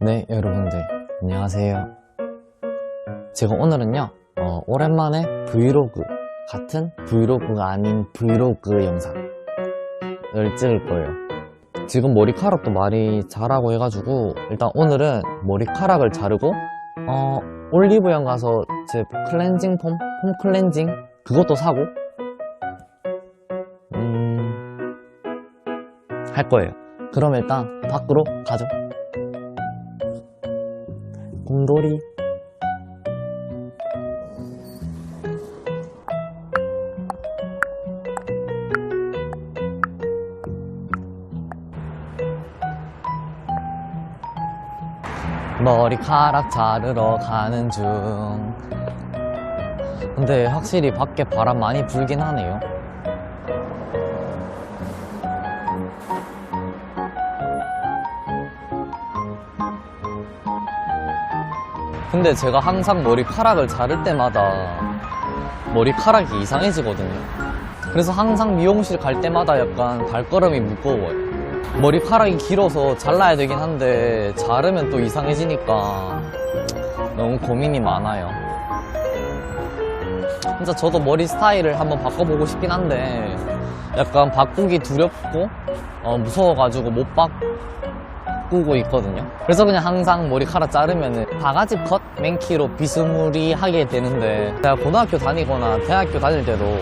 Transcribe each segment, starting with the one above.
네, 여러분들. 안녕하세요. 제가 오늘은요, 어, 오랜만에 브이로그, 같은 브이로그가 아닌 브이로그 영상을 찍을 거예요. 지금 머리카락도 많이 자라고 해가지고, 일단 오늘은 머리카락을 자르고, 어, 올리브영 가서 제 클렌징 폼? 폼 클렌징? 그것도 사고, 음, 할 거예요. 그럼 일단 밖으로 가죠. 곰돌이. 머리카락 자르러 가는 중. 근데 확실히 밖에 바람 많이 불긴 하네요 근데 제가 항상 머리카락을 자를 때마다 머리카락이 이상해지거든요. 그래서 항상 미용실 갈 때마다 약간 발걸음이 무거워요. 머리카락이 길어서 잘라야 되긴 한데 자르면 또 이상해지니까 너무 고민이 많아요. 진짜 저도 머리 스타일을 한번 바꿔보고 싶긴 한데 약간 바꾸기 두렵고 어, 무서워가지고 못 바 꾸고 있거든요. 그래서 그냥 항상 머리카락 자르면은 바가지 컷 맨키로 비스무리하게 되는데 제가 고등학교 다니거나 대학교 다닐 때도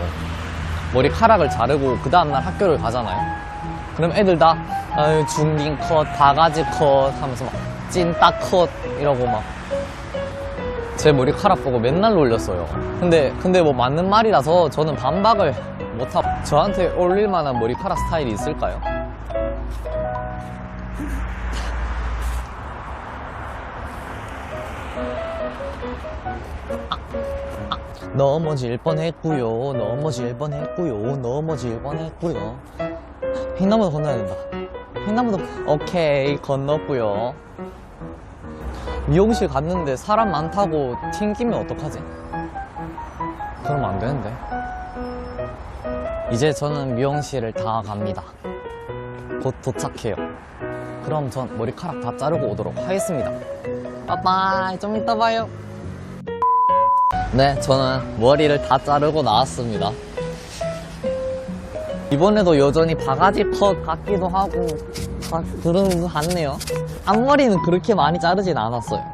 머리카락을 자르고 그 다음날 학교를 가잖아요. 그럼 애들 다 아유, 중긴 컷, 바가지 컷 하면서 막 찐딱 컷 이러고 막 제 머리카락 보고 맨날 놀렸어요. 근데 근데 뭐 맞는 말이라서 저는 반박을 못하고 저한테 어울릴 만한 머리카락 스타일이 있을까요? 넘어질 뻔했구요. 넘어질 뻔했구요. 넘어질 뻔했구요. 횡단보도 건너야 된다. 횡단보도 오케이 건넜고요. 미용실 갔는데 사람 많다고 튕기면 어떡하지? 그러면 안 되는데. 이제 저는 미용실을 다 갑니다. 곧 도착해요. 그럼 전 머리카락 다 자르고 오도록 하겠습니다. 빠빠이 좀 이따 봐요. 네, 저는 머리를 다 자르고 나왔습니다. 이번에도 여전히 바가지 컷 같기도 하고 다 그런 것 같네요. 앞머리는 그렇게 많이 자르진 않았어요.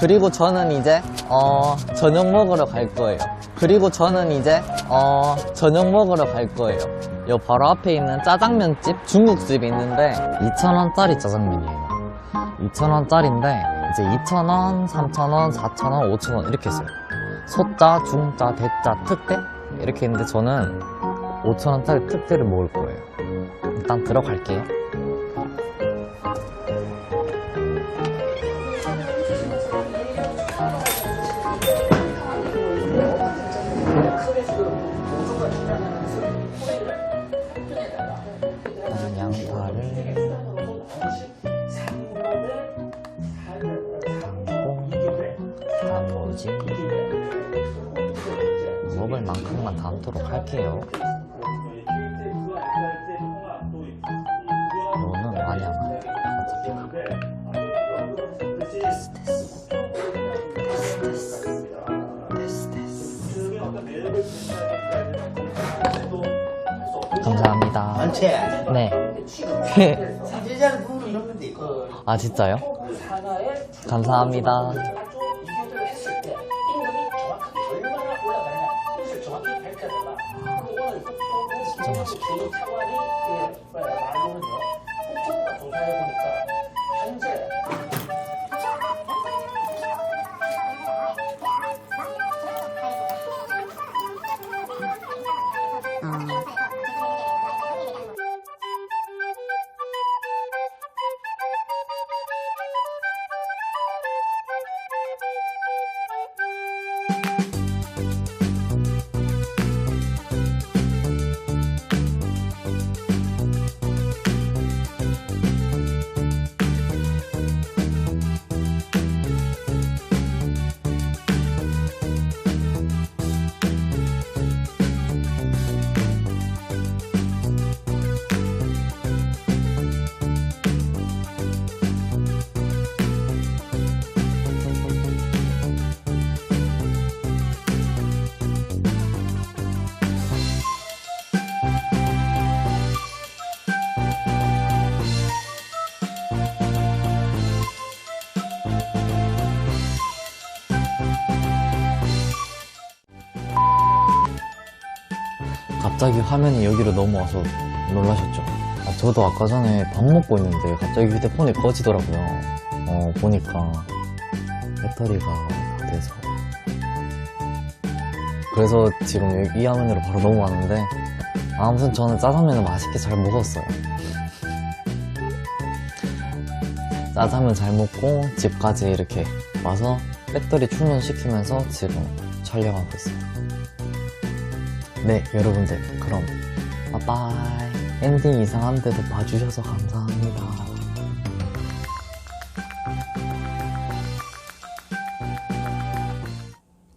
그리고 저는 이제 어 저녁 먹으러 갈 거예요. 그리고 저는 이제 어 저녁 먹으러 갈 거예요. 요 바로 앞에 있는 짜장면집 중국집이 있는데 2,000원짜리 짜장면이에요. 2,000원짜리인데 이제 2,000원, 3,000원, 4,000원, 5,000원 이렇게 있어요. 소자, 중자, 대자, 특대 이렇게 있는데 저는 5,000원짜리 특대를 먹을 거예요. 일단 들어갈게요. 단무지 먹을 만큼만 담도록 할게요. 너는 와. 어차피 됐어, 됐어. 됐어, 됐어. 됐어, 됐어. 감사합니다. 전체 네. 사제자를 부르는 이런 것도 있고 아, 진짜요? 감사합니다. 저희 차관이 그 말로는요. 쭉 조사해 보니까 현재 아. 갑자기 화면이 여기로 넘어와서 놀라셨죠? 아, 저도 아까 전에 밥 먹고 있는데 갑자기 휴대폰이 꺼지더라고요. 어, 보니까 배터리가 다 돼서. 그래서 지금 이 화면으로 바로 넘어왔는데, 아무튼 저는 짜장면을 맛있게 잘 먹었어요. 짜장면 잘 먹고 집까지 이렇게 와서 배터리 충전시키면서 지금 촬영하고 있어요. 네, 여러분들, 그럼, 빠빠이. 엔딩 이상한데도 봐주셔서 감사합니다.